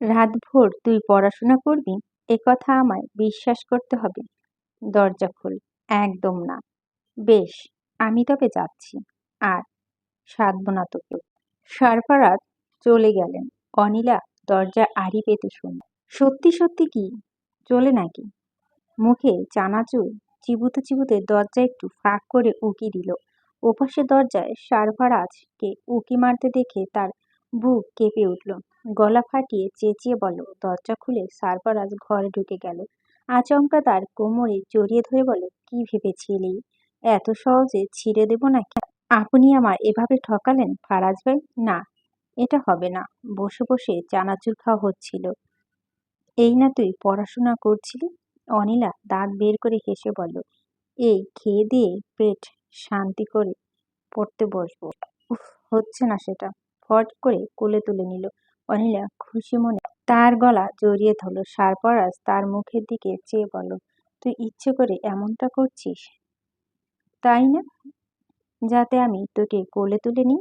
রাতভর তুই পড়াশোনা করবি? এ কথা আমায় বিশ্বাস করতে হবে। দরজা খোল। একদম না। বেশ, আমি তবে যাচ্ছি। আর সাধব না তোকে। সরফরাজ চলে গেলেন। অনিলা দরজা আড়ি পেতে শুনল সত্যি সত্যি কি? চলে নাকি? মুখে চানাচুর চিবুতে চিবুতে দরজা একটু ফাঁক করে উকি দিল। ওপাশে দরজায় সারফারাজকে উকি মারতে দেখে তার বুক কেঁপে উঠল। গলা ফাটিয়ে চেঁচিয়ে বলল, দরজা খুলে সারফারাজ ঘরে ঢুকে গেল। আচমকা তার কোমরে জড়িয়ে ধরে বলে কি ভেবেছিলি? এত সহজে ছিঁড়ে দেব নাকি? আপনি আমার এভাবে ঠকালেন, ফারাজ ভাই? না, এটা হবে না। বসে বসে চানাচুর খাওয়া হচ্ছিল। এই না তুই পড়াশোনা করছিলি? অনিলা দাঁত বের করে হেসে বলল, এই খেয়ে দিয়ে পেট শান্তি করে পড়তে বসবো। উফ, হচ্ছে না সেটা। ফট করে কোলে তুলে নিল। অনিলা খুশি মনে তার গলা জড়িয়ে ধরল। সারপরাজ তার মুখের দিকে চেয়ে বলল, তুই ইচ্ছে করে এমনটা করছিস? তাই না? যাতে আমি তোকে কোলে তুলে নিই?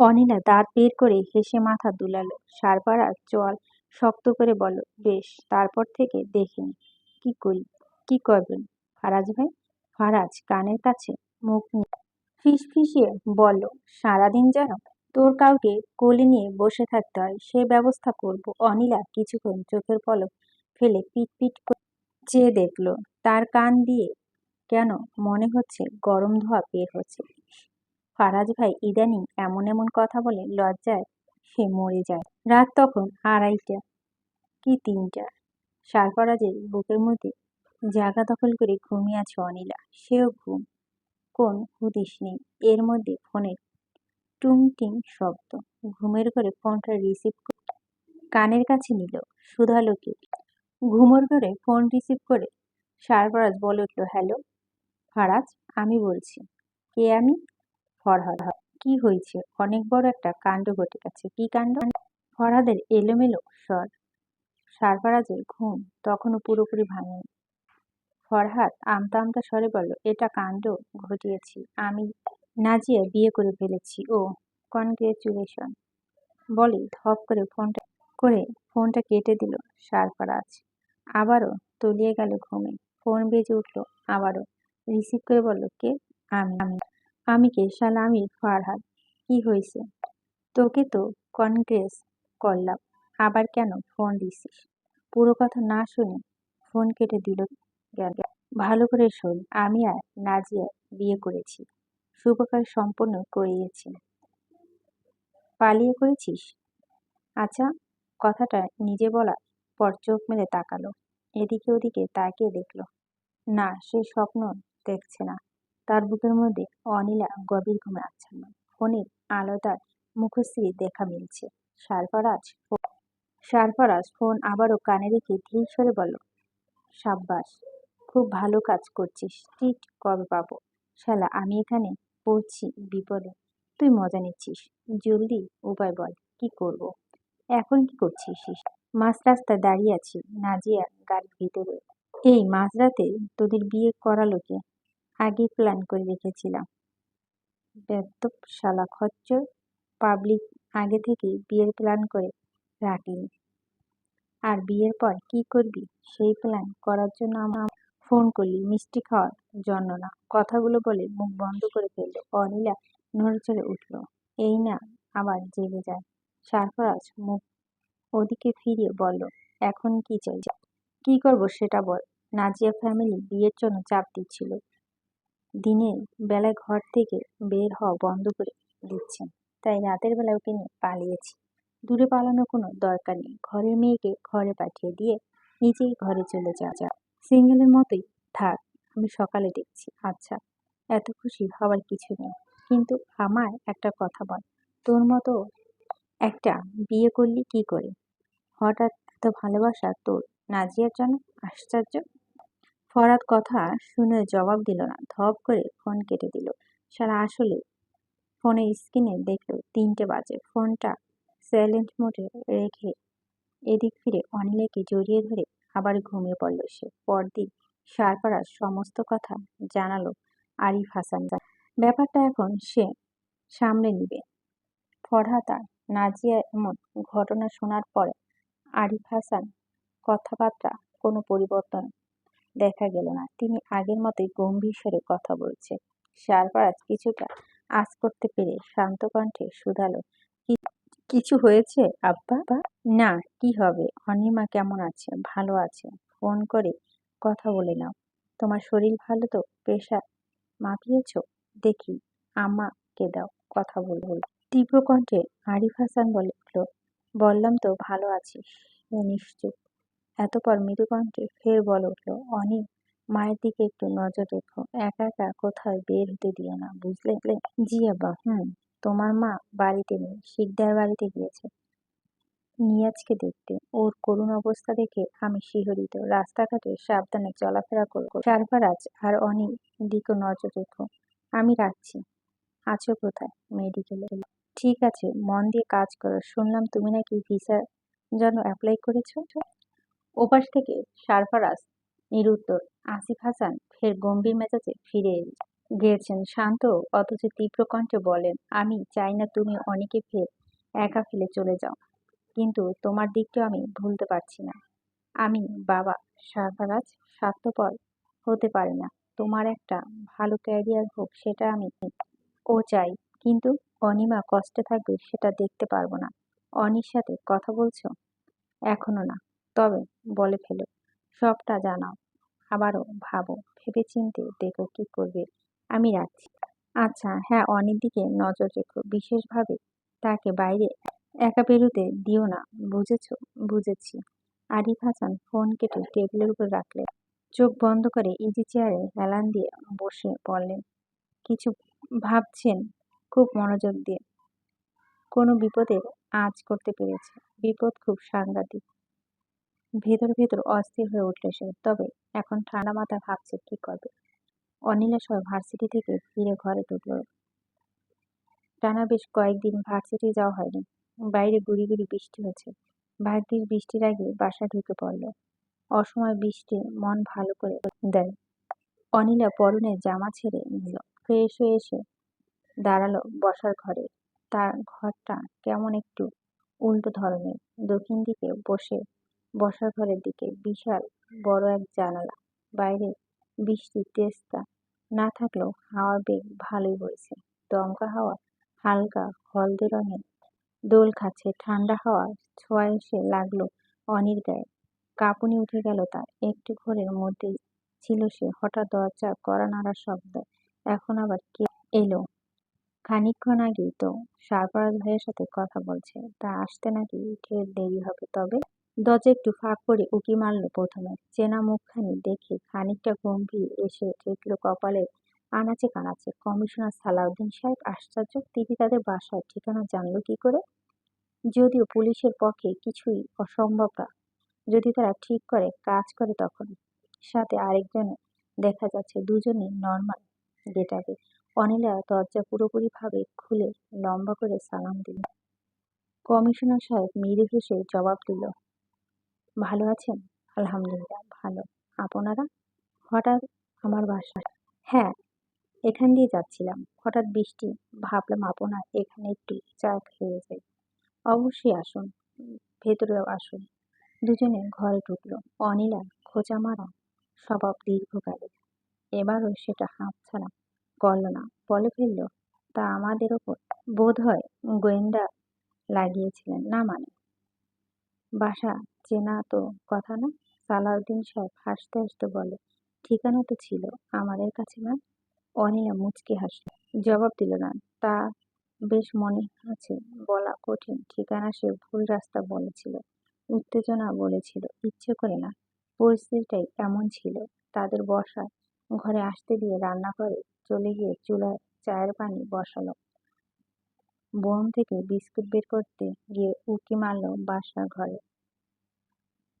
অনিলা দাঁত বের করে হেসে মাথা দুলালো। সারপাড়ার চল শক্ত করে বলো বেশ, তারপর থেকে দেখিনি কি করি, কি করবেন? ফারাজ ভাই? ফারাজ, কানের কাছে মুখ নিয়ে ফিস ফিসিয়ে বলল, সারাদিন যেন তোর কাউকে কোলে নিয়ে বসে থাকতে হয়, সে ব্যবস্থা করব। অনিলা কিছুক্ষণ চোখের পলক ফেলে পিট পিট চেয়ে দেখল, তার কান দিয়ে কেন মনে হচ্ছে গরম ধোয়া বের হচ্ছে। ফারাজ ভাই ইদানিং এমন এমন কথা বলে লজ্জায় সে মরে যায়। রাত তখন আড়াইটা কি তিনটা? সারফরাজের বুকের মধ্যে জায়গা দখল করে ঘুমিয়ে আছে অনিলা। সেও ঘুম, কোন হুদিস নেই। এর মধ্যে ফোনের টুংটিং শব্দ। ঘুমের ঘরে ফোনটা রিসিভ কানের কাছে নিল সুধালোকে ঘুমোর ঘরে ফোন রিসিভ করে সারফরাজ বলে উঠল, হ্যালো, ফারাজ, আমি বলছি, কে আমি? ফরহাদ কি হয়েছে? অনেক বড় একটা কাণ্ড ঘটে গেছে, কি কাণ্ড? ফরহাদের এলোমেলো স্বর সারফারাজের ঘুম তখনও পুরোপুরি ভাঙেনি। ফরহাদ আমতা আমতা স্বরে বলল, এটা কাণ্ড ঘটিয়েছি, আমি নাজিয়া বিয়ে করে ফেলেছি, ও, কনগ্রেচুলেশন। বলে, ধপ করে ফোনটা করে ফোনটা কেটে দিল সারফারাজ আবারও তলিয়ে গেল ঘুমে। ফোন বেজে উঠল আবারও। রিসিভ করে বলল, কে? আমি। আমি আমি কে? শালা, আমি ফারহাদ। কি হয়েছে? তোকে তো কনগ্রেস করলাম। আবার কেন ফোন দিছিস? পুরো কথা না শুনে ফোন কেটে দিল গেল ভালো করে শোন, আমি আর নাজিয়া বিয়ে করেছি। শুভ কাজ সম্পন্ন করিয়েছি। পালিয়ে করেছিস আচ্ছা কথাটা নিজে বলার পর চোখ মেলে তাকালো, এদিকে ওদিকে তাকিয়ে দেখল, না, সে স্বপ্ন দেখছে না। তার বুকের মধ্যে অনিলা গভীর ঘুমে আচ্ছন্ন ফোনের আলোতার মুখশ্রী দেখা মিলছে। সারফরাজ সারফরাজ ফোন আবারও কানে রেখে ধীর সরে বলল, সাব্বাস, খুব ভালো কাজ করছিস টিট কবে পাবো? শালা, আমি এখানে পড়ছি বিপদে। তুই মজা নিচ্ছিস। জলদি উপায় বল, কি করব। এখন কি করছিস? মাঝ রাস্তায় দাঁড়িয়ে আছি, নাজিয়া গাড়ির ভিতরে। এই মাঝরাতে তোদের বিয়ে করালো কে? আগেই প্ল্যান করে রেখেছিলাম। বেদ্যপ শালা খচ্চর পাবলিক আগে থেকেই বিয়ের প্ল্যান করে রাখলি আর বিয়ের পর কি করবি? সেই প্ল্যান করার জন্য আমার ফোন করলি, মিষ্টি খাওয়ার জন্য না। কথাগুলো বলে মুখ বন্ধ করে ফেলল। অনিলা নড়ে চড়ে উঠল। এই না, আবার জেগে যায়। সারফরাজ মুখ ওদিকে ফিরিয়ে বলল, এখন কি চাই? কি করব সেটা বল। নাজিয়া ফ্যামিলি বিয়ের জন্য চাপ দিচ্ছিল। দিনের বেলায় ঘর থেকে বের হওয়া বন্ধ করে দিচ্ছেন। তাই রাতের বেলা ওকে নিয়ে পালিয়েছি। দূরে পালানোর কোনো দরকার নেই। ঘরের মেয়েকে ঘরে পাঠিয়ে দিয়ে নিজেই ঘরে চলে যা যা সিঙ্গেলের মতোই, থাক, আমি সকালে দেখছি। আচ্ছা এত খুশি হওয়ার কিছু নেই। কিন্তু আমার একটা কথা বল, তোর মতো একটা বিয়ে করলি কি করে? হঠাৎ এত ভালোবাসা তোর, নাজিয়ার জন্য আশ্চর্য? ফরাদ কথা শুনে জবাব দিল না, ধপ করে ফোন কেটে দিল। সারা আসলে ফোনের স্ক্রিনে দেখল তিনটে বাজে। ফোনটা সাইলেন্ট মোডে রেখে এদিক ফিরে অনিলাকে জড়িয়ে ধরে আবার ঘুমিয়ে পড়ল সে। পরদিন সারপাড়ার সমস্ত কথা জানালো আরিফ হাসান। ব্যাপারটা এখন সে সামলে নিবে। ফরহাত আর নাজিয়া এমন ঘটনা শোনার পরে আরিফ হাসান কথাবার্তা কোনো পরিবর্তন দেখা গেল না। তিনি আগের মতোই গম্ভীর স্বরে কথা বলছে। সারফারাজ কিছুটা আজ করতে পেরে শান্ত কণ্ঠে শুধালো, "কি- কিছু হয়েছে? আব্বা? না, কি হবে? অনিমা কেমন আছে? ভালো আছে। ফোন করে কথা বলে নাও। তোমার শরীর ভালো তো? প্রেশার মাপিয়েছো? দেখি। আমাকে দাও, কথা বলব তীব্র কণ্ঠে আরিফ হাসান বলে বললাম তো ভালো আছিস নিশ্চুপ। এতপর মৃদু কণ্ঠে ফের বলে উঠল অনি মায়ের দিকে একটু নজর রেখো। একা একা কোথাও বের হতে দিও না, বুঝলে? জি আব্বা, হুম। তোমার মা বাড়িতে নেই, শিকদার বাড়িতে গিয়েছে। নিয়াজকে দেখতে, ওর করুণ অবস্থা দেখে আমি শিহরিত। রাস্তাঘাটে সাবধানে চলাফেরা করব সারফারাজ আর অনি দিকে নজর রেখো। আমি রাখছি। আছো কোথায়? মেডিকেলে। ঠিক আছে, মন দিয়ে কাজ করো। শুনলাম তুমি নাকি ভিসার জন্য অ্যাপ্লাই করেছ। ওপাশ থেকে সারফারাজ নিরুত্তর। আসিফ হাসান ফের গম্ভীর মেজাজে ফিরে এলেন। গিয়েছেন। শান্ত, অথচ তীব্র কণ্ঠে বলেন, আমি চাই না তুমি অনেকে ফের একা ফেলে চলে যাও। কিন্তু তোমার দিকটাও আমি ভুলতে পারছি না। আমি, বাবা সারফারাজ স্বার্থপর হতে পারে না। তোমার একটা ভালো ক্যারিয়ার হোক, সেটা আমি ও চাই। কিন্তু অনিমা কষ্টে থাকবে, সেটা দেখতে পারব না। অনির সাথে কথা বলছো? এখনও না। তবে বলে ফেলো। সবটা জানাও। আবারও ভাবো, ভেবেচিন্তে দেখো কি করবে আমি রাখছি। আচ্ছা হ্যাঁ অনির দিকে নজর রেখো। বিশেষভাবে তাকে বাইরে একা বেরোতে দিও না, বুঝেছ? বুঝেছি। আরিফ হাসান ফোন কেটে টেবিলের উপর রাখলেন। চোখ বন্ধ করে ইজি চেয়ারে হেলান দিয়ে বসে পড়লেন কিছু ভাবছেন? খুব মনোযোগ দিয়ে। কোনো বিপদের আঁচ করতে পেরেছে। বিপদ খুব সাংঘাতিক। ভেতর ভেতর অস্থির হয়ে উঠল সে। তবে এখন ঠান্ডা মাথায় ভাবছে কি করবে? অনিলা সহ ভার্সিটি থেকে ফিরে ঘরে ঢুকল। টানা বেশ কয়েকদিন ভার্সিটি যাওয়া হয়নি। বাইরে গুড়ি গুড়ি বৃষ্টি হচ্ছে। ভাগ্যিস বৃষ্টির আগে বাসা ঢুকে পড়ল। অসময় বৃষ্টি মন ভালো করে দেয়। অনিলা পরনে জামা ছেড়ে নিল। ফ্রেশ হয়ে এসে দাঁড়াল বসার ঘরে। তার ঘরটা কেমন একটু উল্টো ধরনের। দক্ষিণ দিকে বসে বসার ঘরের দিকে বিশাল বড় এক জানালা। বাইরে বৃষ্টির তেজটা না থাকলেও হাওয়ার বেগ ভালোই বইছে। দমকা হাওয়া, হালকা, হলদে রঙের, দোল খাচ্ছে, ঠান্ডা হাওয়া ছোঁয়া এসে লাগল অনির গায়ে। কাঁপুনি উঠে গেল তার, একটু ঘরের মধ্যেই ছিল সে, হঠাৎ দরজা কড়া নাড়ার শব্দ। এখন আবার কে এলো? খানিকক্ষণ আগেই তো সারফরাজ ভাইয়ের সাথে কথা বলছে, তা আসতে নাকি ঢের দেরি হবে তবে? দরজা একটু ফাঁক করে উকি মারল প্রথমে। চেনা মুখখানি দেখে খানিকটা গম্ভীর এসে ঠেকল কপালে আনাচে কানাচে। কমিশনার সালাউদ্দিন সাহেব আশ্চর্য, তিনি তাদের বাসার ঠিকানা জানলো কি করে? যদিও পুলিশের পক্ষে কিছুই অসম্ভব না। যদি তারা ঠিক করে, কাজ করে তখন। সাথে আরেকজন দেখা যাচ্ছে দুজনে নর্মাল গেটাবে অনিলা দরজা পুরোপুরিভাবে খুলে লম্বা করে সালাম দিল। কমিশনার সাহেব মৃদু হেসে জবাব দিল ভালো আছেন? আলহামদুলিল্লাহ, ভালো। আপনারা? হঠাৎ আমার বাসা হ্যাঁ এখান দিয়ে যাচ্ছিলাম। হঠাৎ বৃষ্টি, ভাবলাম আপনার এখানে একটু চা খেয়ে যাই। অবশ্যই আসুন ভেতরে আসুন। দুজনে ঘরে ঢুকলো। অনিলা, খোঁচা মারা, স্বভাব দীর্ঘকালে এবারও সেটা হাতছাড়া করল না। বলে ফেলল, তা আমাদের ওপর বোধ হয় গোয়েন্দা লাগিয়েছিলেন না মানে? বাসা চেনা তো কথা না। সালাউদ্দিন সাহেব হাসতে হাসতে বলে, ঠিকানা তো ছিল আমাদের কাছে না অনিলা মুচকি হাসল। জবাব দিল না। তা বেশ মনে আছে, বলা কঠিন। ঠিকানা সে ভুল রাস্তা বলেছিল। উত্তেজনা বলেছিল। ইচ্ছে করে না। পরিস্থিতিটাই এমন ছিল। তাদের বসা, ঘরে আসতে দিয়ে রান্না করে চলে গিয়ে চুলায় চায়ের পানি বসালো। বোন থেকে বিস্কুট বের করতে গিয়ে উঁকি মারল বাসার ঘরে।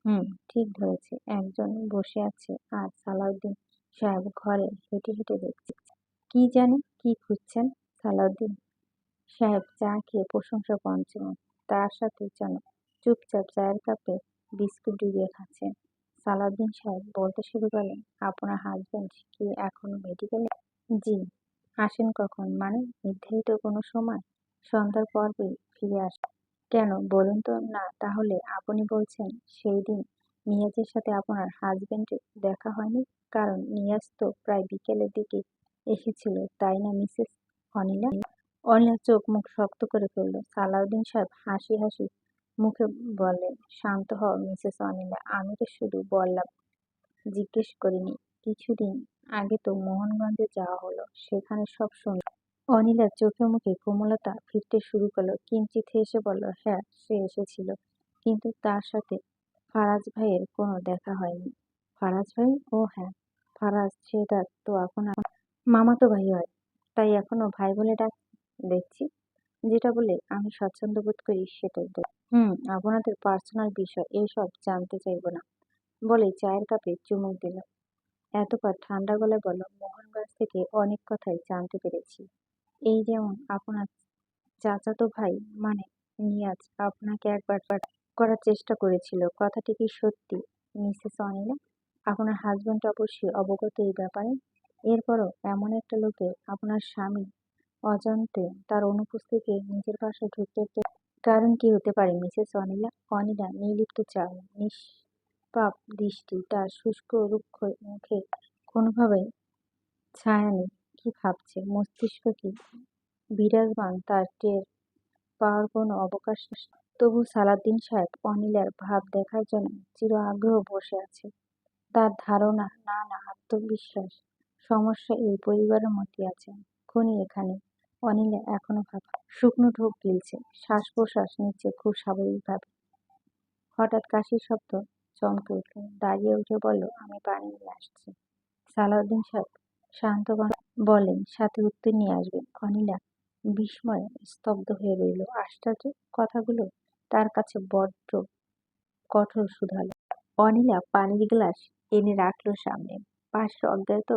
হুম, ঠিক ধরেছে। একজন বসে আছে আর সালাউদ্দিন সাহেব ঘরে হেঁটে হেঁটে দেখছে। কি জানি, কি খুঁজছেন? সালাউদ্দিন সাহেব চা খেয়ে প্রশংসা পঞ্চম তার সাথে যেন চুপচাপ চায়ের কাপে বিস্কুট ডুবিয়ে খাচ্ছেন। সালাউদ্দিন সাহেব বলতে শুরু করলেন, আপনার হাজবেন্ড কি এখনও মেডিকেলে জি। আসেন কখন? মানে নির্ধারিত কোনো সময়? সন্ধ্যার পরই ফিরে আসেন কেন? বলুন তো। না, তাহলে আপনি বলছেন সেই দিন নিয়াজের সাথে আপনার হাজবেন্ডের দেখা হয়নি? কারণ নিয়াজ তো প্রায় বিকেলের দিকে এসেছিল, তাই না, মিসেস অনিলা? অনিলা চোখ মুখ শক্ত করে ফেলল। সালাউদ্দিন সাহেব হাসি হাসি মুখে বললেন, শান্ত হও, মিসেস অনিলা, আমি তো শুধু বললাম, জিজ্ঞেস করিনি। কিছুদিন আগে তো মোহনগঞ্জে যাওয়া হলো, সেখানে সব শুনি অনিলার চোখে মুখে কোমলতা ফিরতে শুরু করল। কিঞ্চিত হেসে বলল হ্যাঁ সে এসেছিল। কিন্তু তার সাথে ফারাজ ভাইয়ের কোনো দেখা হয়নি। ফারাজ ভাই? ও হ্যাঁ ফারাজ, সেটা তো এখন মামাতো ভাই হয়, তাই এখনও ভাই বলে ডাক দেখছি। যেটা বলে আমি স্বচ্ছন্দ বোধ করি সেটাই দেখ হুম, আপনাদের পার্সোনাল বিষয় এইসব জানতে চাইব না। বলে চায়ের কাপে চুমুক দিল। এতবার ঠান্ডা গলায় বলল মোহনগঞ্জ থেকে অনেক কথাই জানতে পেরেছি। এই যেমন আপনার চাচাতো ভাই মানে নিয়াজ, আপনাকে একবার করার চেষ্টা করেছিল। কথাটি কি সত্যি, মিসেস অনিলা? আপনার হাজব্যান্ড অবশ্যই অবগত এই ব্যাপারে। এরপরও এমন একটা লোকে আপনার স্বামী অজান্তে তার অনুপস্থিতিতে নিজের বাসায় ঢুকতে কারণ কি হতে পারে, মিসেস অনিলা? অনিলা নির্লিপ্ত চাও নিষ্পাপ দৃষ্টি, তার শুষ্ক রুক্ষ মুখে কোনোভাবে ছায়া নেই। কি ভাবছে? মস্তিষ্ক কি বিরাজমান? তার টের পাওয়ার কোনো অবকাশ তবু সালাদ্দিন সাহেব অনিলার ভাব দেখার জন্য চির আগ্রহ বসে আছে। তার ধারণা, না না, আত্মবিশ্বাস সমস্যা এই পরিবারের মধ্যে আছে। খনি এখানে, অনিলা এখনও ভাব শুকনো ঢোক গিলছে শ্বাস প্রশ্বাস নিচ্ছে খুব স্বাভাবিকভাবে। হঠাৎ কাশির শব্দ চমকে উঠল। দাঁড়িয়ে উঠে বলল, আমি পানি নিয়ে আসছি। সালাউদ্দিন সাহেব শান্ত বলেন, সাথে উত্তর নিয়ে আসবেন। অনিলা বিস্ময়ে স্তব্ধ হয়ে রইল। আশ্চর্য কথাগুলো তার কাছে বড্ড কঠোর শুধালো। অনিলা পানির গ্লাস এনে রাখল সামনে। পাশে অজ্ঞাত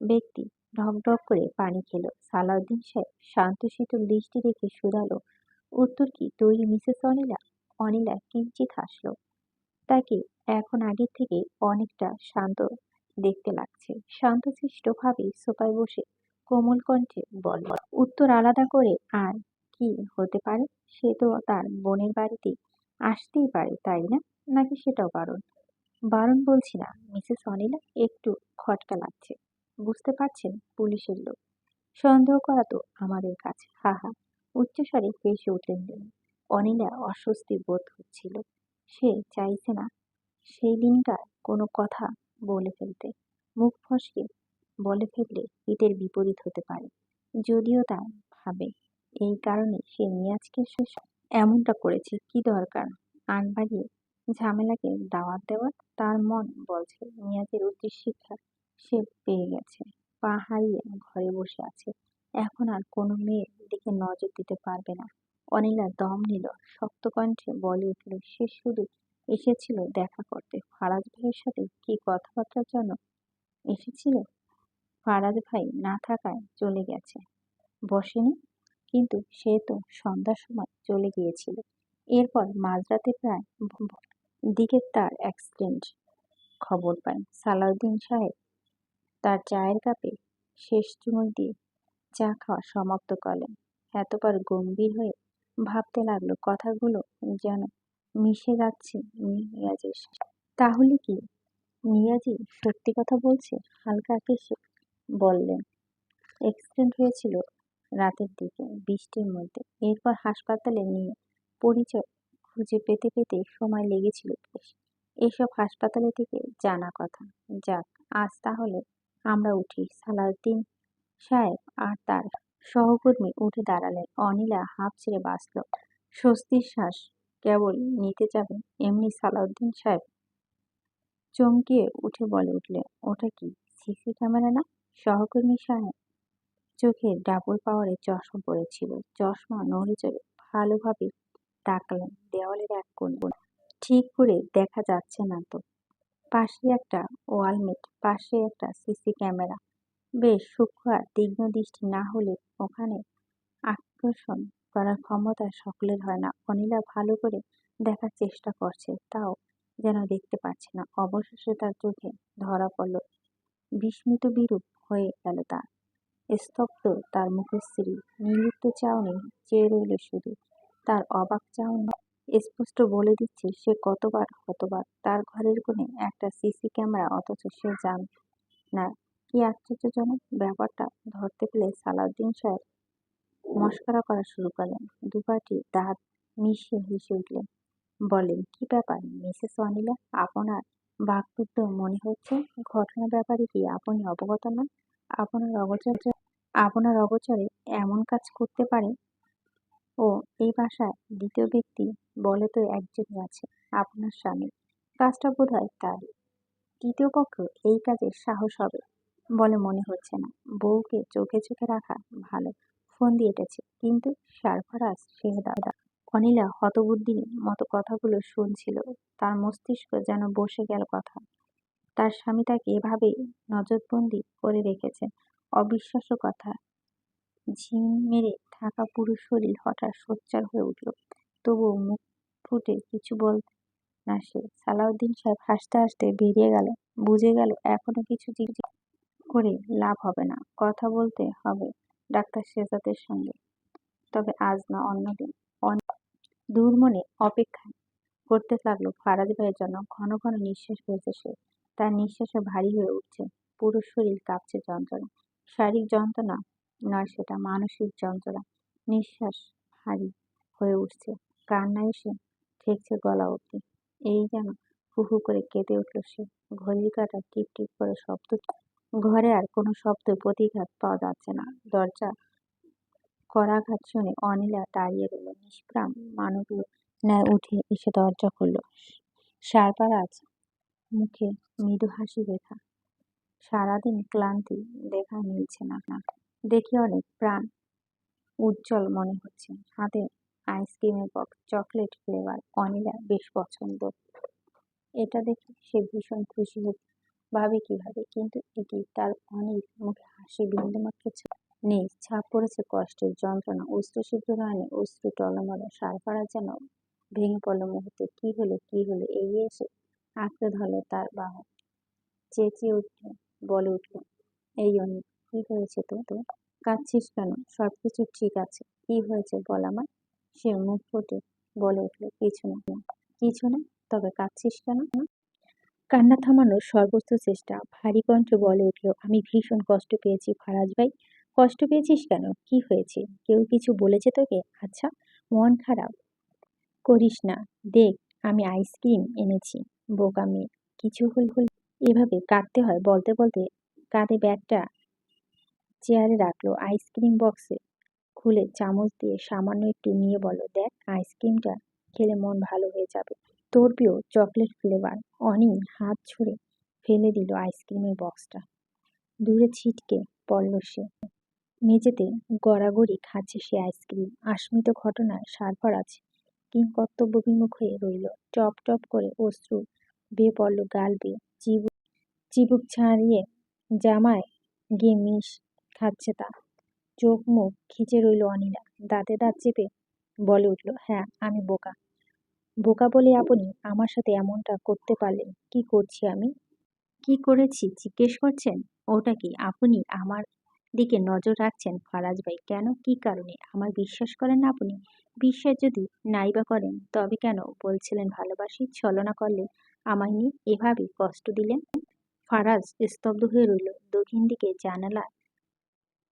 ব্যক্তি ঢক ঢক করে পানি খেলো। সালাউদ্দিন সাহেব শান্ত শীতল দৃষ্টি রেখে শুধালো, উত্তর কি তৈরি মিসেস অনিলা? অনিলা কিঞ্চিত হাসল। তাকে এখন আগের থেকে অনেকটা শান্ত দেখতে লাগছে। শান্তশিষ্টভাবে সোফায় বসে কোমল কণ্ঠে বলল, উত্তর আলাদা করে আর কি হতে পারে? সে তো তার বোনের বাড়িতে আসতেই পারে, তাই না? নাকি সেটাও বারণ? বারণ বলছি না, মিসেস অনিলা, একটু খটকা লাগছে। বুঝতে পারছেন, পুলিশের লোক। সন্দেহ করা তো আমাদের কাছে হা হা। উচ্চস্বরে হেসে উঠলেন তিনি। অনিলা অস্বস্তি বোধ হচ্ছিল। সে চাইছে না? সেই দিনটার কোনো কথা বলে ফেলতে। মুখ ফসকে বলে ফেললে হিতের বিপরীত হতে পারে। যদিও তা ভাবে। এই কারণে সে নিয়াজকে এমনটা করেছে, কি দরকার? আগ বাড়িয়ে ঝামেলাকে দাওয়াত দেওয়ার তার মন বলছে, নিয়াজের উচ্চশিক্ষা সে পেয়ে গেছে। পা হারিয়ে ঘরে বসে আছে। এখন আর কোনো মেয়ের দিকে নজর দিতে পারবে না। অনিলা দম নিল, শক্ত কণ্ঠে বলে উঠল, সে শুধু এসেছিল দেখা করতে। ফারাজ ভাইয়ের সাথে কি কথাবার্তার জন্য এসেছিল? ফারাজ ভাই না থাকায় চলে গেছে। বসেনি, কিন্তু সে তো সন্ধ্যার সময় চলে গিয়েছিল। এরপর মাঝরাতে প্রায় দিকে তার অ্যাক্সিডেন্ট খবর পায়। সালাউদ্দিন সাহেব তার চায়ের কাপে শেষ চুমুক দিয়ে চা খাওয়া সমাপ্ত করলেন। এতবার গম্ভীর হয়ে ভাবতে লাগল কথাগুলো যেন মিশে যাচ্ছে নিয়াজের তাহলে কি? নিয়াজি সত্যি কথা বলছে? হালকা কেসে বললেন। অ্যাক্সিডেন্ট হয়েছিল রাতের দিকে, বৃষ্টির মধ্যে। এরপর হাসপাতালে নিয়ে পরিচয় খুঁজে পেতে পেতে সময় লেগেছিল এসব হাসপাতালে থেকে জানা কথা। যাক, আজ তাহলে আমরা উঠি। সালাউদ্দিন সাহেব আর তার সহকর্মী উঠে দাঁড়ালেন। অনিলা হাঁপ ছেড়ে বাঁচল। স্বস্তির শ্বাস কেবল নিতে যাবে এমনি সালাউদ্দিন সাহেব। চমকিয়ে উঠে বলে উঠলে, ওটা কি, সিসি ক্যামেরা না? সহকর্মী সাহেব? চোখে ডাবল পাওয়ারে চশমা পড়েছিল। চশমা নড়ে চড়ে ভালোভাবে তাকালেন দেওয়ালের এক কোণ। ঠিক করে দেখা যাচ্ছে না তো। পাশে একটা ওয়ালমেট পাশে একটা সিসি ক্যামেরা। বেশ সূক্ষ্ম আর তীক্ষ্ণ দৃষ্টি না হলে ওখানে আকর্ষণ করার ক্ষমতা সকলের হয় না। অনিলা ভালো করে দেখার চেষ্টা করছে, তাও যেন দেখতে পাচ্ছে না। অবশেষে তার চোখে ধরা পড়ল, বিস্মিত বিরূপ হয়ে গেল তার। স্তব্ধ তার মুখশ্রী নির্লিপ্ত চাউনি চেয়ে রইল শুধু। তার অবাক চাহনি স্পষ্ট বলে দিচ্ছে, সে কতবার হতবার তার ঘরের কোণে একটা সিসি ক্যামেরা, অথচ সে জান না। কি আশ্চর্যজনক ব্যাপারটা, ধরতে পেলে সালাউদ্দিন সাহেব মস্করা করা শুরু করলেন। দুপাটি দাঁত মিশিয়ে হেসে উঠলেন। বলেন, কি ব্যাপার? মিসেস অনিলা, আপনার বাকরুদ্ধ মনে হচ্ছে? ঘটনার ব্যাপারে কি আপনি অবগত নন? আপনার অগোচর, আপনার অগোচরে এমন কাজ করতে পারে? ও, এই বাসায় দ্বিতীয় ব্যক্তি বলে তো একজনই আছে, আপনার স্বামী। কাজটা বোধ হয় তার। তৃতীয় পক্ষ এই কাজের সাহস হবে বলে মনে হচ্ছে না। বউকে চোখে চোখে রাখা ভালো। ফোন দিয়ে এটেছে। কিন্তু সারফারাজ শেহদাদা, অনিলা হতবুদ্ধির মতো কথাগুলো শুনছিল। তার মস্তিষ্ক যেন বসে গেল কথা। তার স্বামী তাকে এভাবে নজরবন্দি করে রেখেছে অবিশ্বাস্য কথা। ঝিম মেরে থাকা পুরো শরীর হঠাৎ সোচ্চার হয়ে উঠল। তবুও মুখ ফুটে কিছু বল না সে। সালাউদ্দিন সাহেব হাসতে হাসতে বেরিয়ে গেল। বুঝে গেল এখনও কিছু জিজ্ঞেস করে লাভ হবে না। কথা বলতে হবে। ডাক্তার শেজাদের সঙ্গে। তবে আজ না অন্যদিন দূর মনে অপেক্ষা করতে লাগল। ফারাজ ভাইয়ের জন্য ঘন ঘন নিঃশ্বাস ফেলছে সে। তার নিঃশ্বাসে ভারী হয়ে উঠছে। পুরো শরীর কাঁপছে যন্ত্রণা শারীরিক যন্ত্রণা নয় সেটা, মানসিক যন্ত্রণা। নিঃশ্বাস ভারী হয়ে উঠছে। কান্না এসে ঠেকছে গলা অব্দি এই যেন হু হু করে কেঁদে উঠল সে। ঘড়ির কাটা টিপ টিপ করে শব্দ ঘরে আর কোনো শব্দ প্রতিঘাত পাওয়া যাচ্ছে না। দরজা করাঘাত শুনে অনিলা দাঁড়িয়ে রইল। নিষ্প্রাণ মানুষগুলো ন্যায় উঠে এসে দরজা খুলল। সারপারাজ মুখে মৃদু হাসি রেখা সারাদিন ক্লান্তি দেখা মিলছে না। না দেখে অনেক প্রাণ উজ্জ্বল মনে হচ্ছে। হাতে আইসক্রিমের বক্স, চকলেট ফ্লেভার, অনিলা বেশ পছন্দ। এটা দেখে সে ভীষণ খুশি হচ্ছে ভাবে কীভাবে, কিন্তু এটি তার অনেক মুখে হাসি, বিন্দুমাত্র নেই। ছাপ পড়েছে কষ্টের যন্ত্রণা, অশ্রুসিদ্ধ নয়নে অশ্রু টলমলে সারফারা যেন ভেঙে পড়ল মুহূর্তে। কি হলো কি হলো, এগিয়ে এসে আঁকড়ে ধরল তার বাহু। চেঁচিয়ে উঠল, বলে উঠল, এই অনিক কি হয়েছে তো তো কাঁদছিস কেন? সব কিছু ঠিক আছে। কি হয়েছে বল আমার সে মুখ ফুটে বলে উঠল, কিছু না কিছু না, তবে কাঁদছিস কেন? কান্না থামানোর সর্বোচ্চ চেষ্টা। ভারী কণ্ঠে বলে উঠল, আমি ভীষণ কষ্ট পেয়েছি ফারাজ ভাই। কষ্ট পেয়েছিস কেন? কি হয়েছে? কেউ কিছু বলেছে তোকে? আচ্ছা মন খারাপ। করিস না। দেখ, আমি আইসক্রিম এনেছি। বোকা মেয়ে, কিছু হল হল এভাবে কাঁদতে হয়। বলতে বলতে কাঁধে ব্যাগটা চেয়ারে রাখল আইসক্রিম বক্সে। খুলে চামচ দিয়ে সামান্য একটু নিয়ে বলো দেখ, আইসক্রিমটা খেলে মন ভালো হয়ে যাবে। তোর প্রিয় চকলেট ফ্লেভার। অনি হাত ছুঁড়ে ফেলে দিল আইসক্রিমের বক্সটা। দূরে ছিটকে পড়ল সে। মেঝেতে গড়াগড়ি খাচ্ছে সে আইসক্রিম। আস্মিত ঘটনায় সারফারাজ কিংকর্তব্য বিমুখ হয়ে রইল। টপ টপ করে অশ্রু বেয়ে পড়ল গাল বেয়ে। চিবুক চিবুক ছাড়িয়ে জামায় গিয়ে মিশ খাচ্ছে তা। চোখ মুখ খিচে রইল অনিলা। দাঁতে দাঁত চেপে বলে উঠল হ্যাঁ আমি বোকা। বোকা বলে আপনি আমার সাথে এমনটা করতে পারলেন? কি করছি আমি? কি করেছি? জিজ্ঞেস করছেন? ওটা কি আপনি আমার দিকে নজর রাখছেন ফারাজ ভাই? কেন? কি কারণে? আমার বিশ্বাস করেন না আপনি? বিশ্বাস যদি নাই বা করেন, তবে কেন? বলছিলেন ভালোবাসি, ছলনা করলে আমায় নিয়ে এভাবে কষ্ট দিলেন? ফারাজ স্তব্ধ হয়ে রইল। দক্ষিণ দিকে জানালা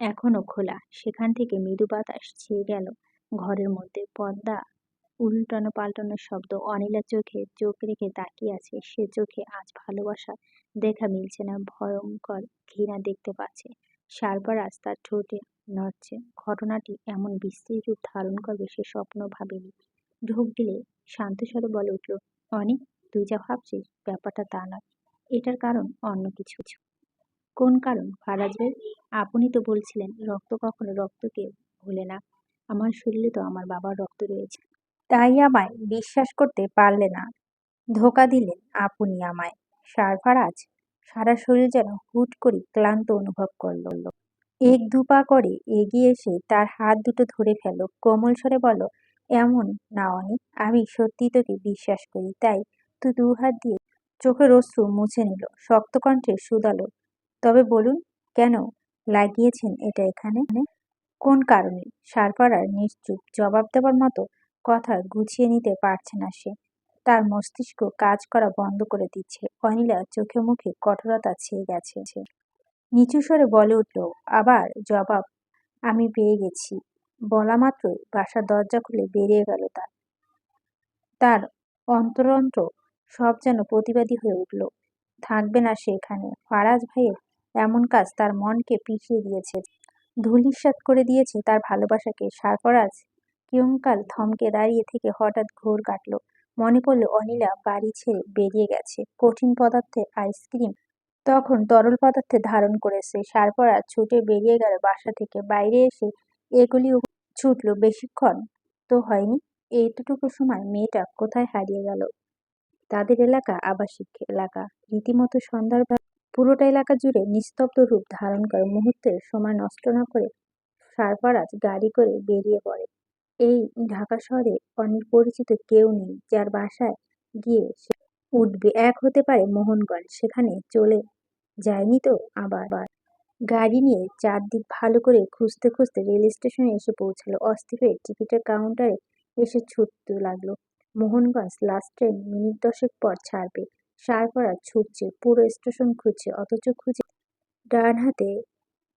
এখনও খোলা। সেখান থেকে মৃদু বাতাস ছেয়ে গেল। ঘরের মধ্যে পর্দা উল্টানো পাল্টানো শব্দ অনিলা চোখে, চোখ রেখে তাকিয়ে আছে। সে চোখে আজ ভালোবাসা দেখা মিলছে না, ভয়ঙ্কর ঘৃণা দেখতে পাচ্ছে। সারবার তার ঠোঁটে নড়ছে। ঘটনাটি এমন বিস্তৃত রূপ ধারণ করবে সে স্বপ্ন ভাবেনি। ঢোক গিলে শান্তস্বরে বলে উঠল, অনেক, তুই যা ভাবছিস, ব্যাপারটা তা নয়। এটার কারণ অন্য কিছু কোন কারণ? ফারাজ ভাই আপনি তো বলছিলেন, রক্ত কখনো রক্তকে ভুলে না। আমার শরীরে তো আমার বাবার রক্ত রয়েছে। তাই আমায় বিশ্বাস করতে পারলে না। ধোকা দিলেন আপনি আমায়। সারফারাজ সারা শরীর যেন হুট করে ক্লান্ত অনুভব করল। এক দুপা করে এগিয়ে এসে তার হাত দুটো ধরে ফেলো কোমল স্বরে বলো এমন না অনেক, আমি সত্যি তোকে বিশ্বাস করি। তাই তুই দু হাত দিয়ে চোখের অশ্রু মুছে নিল, শক্ত কণ্ঠে শুধালো, তবে বলুন, কেন লাগিয়েছেন এটা এখানে? কোন কারণে? সারপাড়ার নিশ্চুপ জবাব দেওয়ার মতো কথা গুছিয়ে নিতে পারছে না সে। তার মস্তিষ্ক কাজ করা বন্ধ করে দিচ্ছে। অনিলা চোখে মুখে কঠোরতা ছেয়ে গেছে। নিচু স্বরে বলে উঠল, আবার জবাব, আমি পেয়ে গেছি। বলা মাত্রই বাসার দরজা খুলে বেরিয়ে গেল তার। তার অন্তরন্ত্র সব যেন প্রতিবাদী হয়ে উঠল। থাকবে না সে এখানে। ফারাজ ভাইয়ের এমন কাজ তার মনকে পিছিয়ে দিয়েছে। ধুলিস্বাত করে দিয়েছে তার ভালোবাসাকে। সারফরাজ কিয়ংকাল থমকে দাঁড়িয়ে থেকে হঠাৎ ঘোর কাটল। মনে পড়ল অনিলা বাড়ি ছেড়ে বেরিয়ে গেছে। কঠিন পদার্থে আইসক্রিম। তখন তরল পদার্থে ধারণ করেছে। সারফরাজ ছুটে বেরিয়ে গেল বাসা থেকে। বাইরে এসে এগুলি ছুটল। বেশিক্ষণ তো হয়নি। এইটুকু সময় মেয়েটা কোথায় হারিয়ে গেল? তাদের এলাকা আবাসিক এলাকা। রীতিমতো সন্ধ্যার পুরোটা এলাকা জুড়ে নিস্তব্ধ রূপ ধারণ করে। মুহূর্তের সময় নষ্ট না করে সারফরাজ গাড়ি করে বেরিয়ে পড়ে। এই ঢাকা শহরে অনেক পরিচিত কেউ নেই যার বাসায় গিয়ে সে উঠবে। এক হতে পারে মোহনগঞ্জ, সেখানে চলে যায়নি তো আবার। গাড়ি নিয়ে চারদিক ভালো করে খুঁজতে খুঁজতে রেল স্টেশনে এসে পৌঁছালো। অস্থিরের টিকিটের কাউন্টারে এসে ছুটতে লাগল। মোহনগঞ্জ লাস্ট ট্রেন মিনিট দশেক পর ছাড়বে। সারফরাজ ছুটছে, পুরো স্টেশন খুঁজছে, অথচ খুঁজে ডান হাতে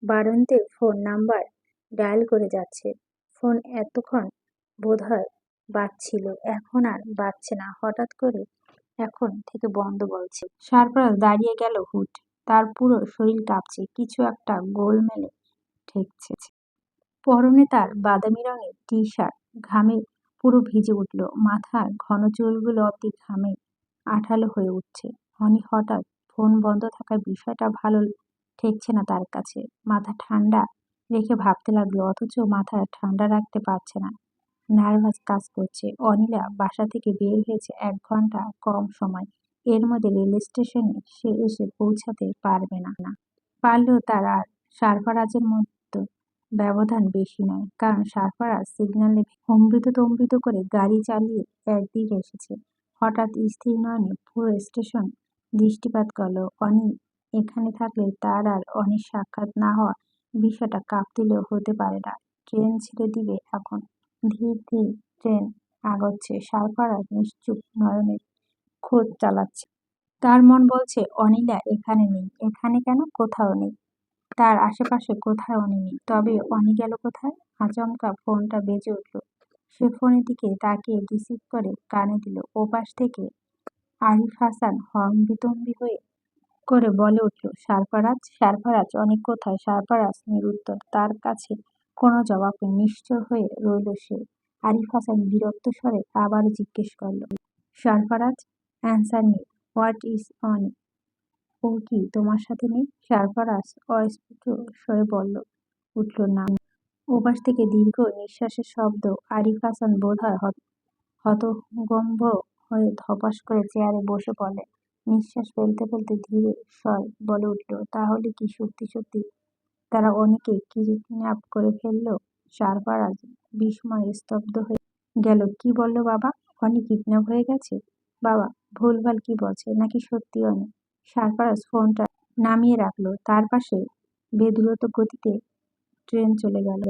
বারন্তের ফোন নাম্বার ডায়াল করে যাচ্ছে। ফোন এতক্ষণ বোধহয় বাজছিল, এখন আর বাজছে না। হঠাৎ করে এখন থেকে বন্ধ বলছে। সারফরাজ দাঁড়িয়ে গেল হুট। তার পুরো শরীর কাঁপছে, কিছু একটা গোলমেলে ঠেকছে। পরনে তার বাদামি রঙের টি শার্ট ঘামে পুরো ভিজে উঠল। মাথার ঘন চুলগুলো অব্দি ঘামে আঠালো হয়ে উঠছে। হনি হঠাৎ ফোন বন্ধ থাকার বিষয়টা ভালো ঠেকছে না তার কাছে। মাথা ঠান্ডা রেখে ভাবতে লাগল, অথচ মাথা ঠান্ডা রাখতে পারছে না। নার্ভাস কাজ করছে। অনিলা বাসা থেকে বের হয়েছে এক ঘণ্টা কম সময়। এর মধ্যে রেল স্টেশনে সে এসে পৌঁছাতে পারবে না। না পারলেও তার আর সারফারাজের মধ্যে ব্যবধান বেশি নয়, কারণ সারফারাজ সিগন্যালে অমৃত তম্বিত করে গাড়ি চালিয়ে একদিকে এসেছে। হঠাৎ স্থির নয়নে পুরো স্টেশন দৃষ্টিপাত করল। অনি এখানে থাকলে তার আর অনির সাক্ষাৎ না হওয়া বিষয়টা কাপ দিলেও হতে পারে না। ট্রেন ছেড়ে দিবে এখন। ধীর ধীর ট্রেন আগচ্ছে। সারফারাজ নিশ্চুপ নয়নের খোঁজ চালাচ্ছে। তার মন বলছে, অনিলা এখানে নেই। এখানে কেন? কোথাও নেই। তার আশেপাশে কোথাও নেই। তবে অনি গেল কোথায়? আচমকা ফোনটা বেজে উঠল। সে ফোনের দিকে তাকিয়ে রিসিভ করে কানে দিল। ওপাশ থেকে আরিফ হাসান হম্বিতম্বি হয়ে করে বলে উঠল, সারফারাজ সারফারাজ, অনেক কোথায় সারফারাজ নিরুত্তর। তার কাছে কোনো জবাব নিশ্চয় হয়ে রইল সে। আরিফ হাসান বিরক্ত স্বরে আবার জিজ্ঞেস করল, Sarfaraz, answer me what is on? ও কি, তোমার সাথে নেই? সারফারাজ অস্ফুট স্বরে বলল, উঠল না। ওপাশ থেকে দীর্ঘ নিঃশ্বাসের শব্দ আরিফ হাসান বোধ হয় হতগম্ভ হয়ে ধপাস করে চেয়ারে বসে পড়লেন নিঃশ্বাস ফেলতে ফেলতে ধীরে স্বর বলে উঠল, তাহলে কি সত্যি সত্যি তারা অনেকে কিডন্যাপ করে ফেলল? সারফারাজ বিস্ময়ে স্তব্ধ হয়ে গেল, কি বলল বাবা? অনি কিডন্যাপ হয়ে গেছে? বাবা, ভুলভাল কি বলছে? নাকি সত্যি অনি সারফারাজ ফোনটা নামিয়ে রাখল, তার পাশে বেদুরত গতিতে ট্রেন চলে গেল।